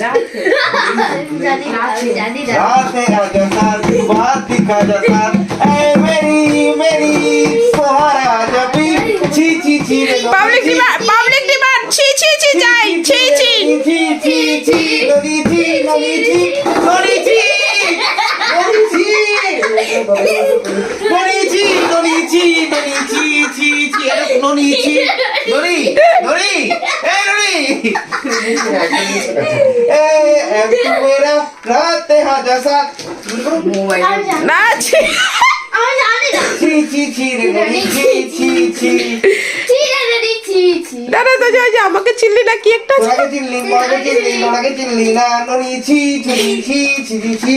জানি না আমি জানি না रात है आजा साथ बात दिखा जा साथ ऐ मेरी मेरी सहारा जब भी ची ची ची रे लो। পাবলিক ডিমান্ড পাবলিক ডিমান্ড ছি ছি ছি যাই ছি ছি ची ची ची ननी ची ननी ची ननी ची ननी ची ननी ची ननी ची ननी ची মেরা রাতে হাজার সাত না ছি ছি ছি দাদা দাদা যে আমাকে চিনলি না কি একটা আছে চিনলি মাকে চিনলি মাকে চিনলি না ননি ছি ছি ছি ছি ছি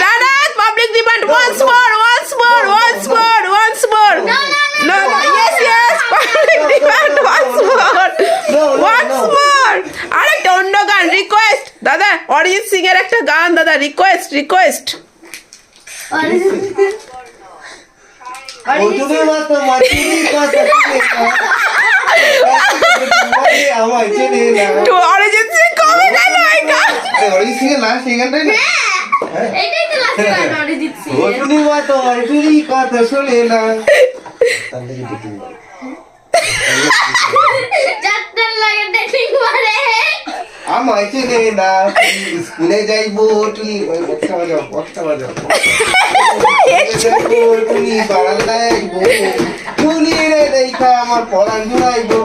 Rana public demand once more Singh এর একটা গান দাদা রিকোয়েস্ট রিকোয়েস্ট অরিজিৎ সিং কবে না তো না লাগে আমায় চেনে না স্কুলে যাইবো টুনি ওই বক্সা বাজাও বক্সা বাজাও যাইবো টুনি বারান্দায় আইবো রে দেখা আমার জুড়াইবো।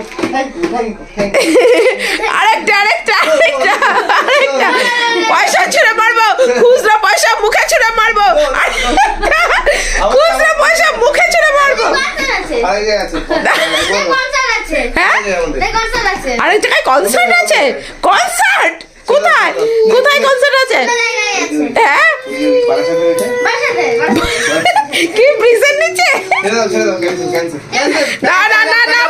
আরেকটা আরেকটা আরেকটা আরেকটা। পয়সা ছুঁড়ে মারবো খুচরা পয়সা মুখে ছুঁড়ে মারবো। খুচরা পয়সা মুখে ছুঁড়ে মারবো। আছে আরে আছে কনসার্ট আছে হ্যাঁ কনসার্ট আছে আরেক জায়গায় কনসার্ট আছে? কনসার্ট কোথায়? কোথায় কনসার্ট আছে? হ্যাঁ? কি প্রিজেন্ট নিচে? ছেড়ে দাও ছেড়ে দাও ক্যান্সেল ক্যান্সেল ক্যান্সেল না না না না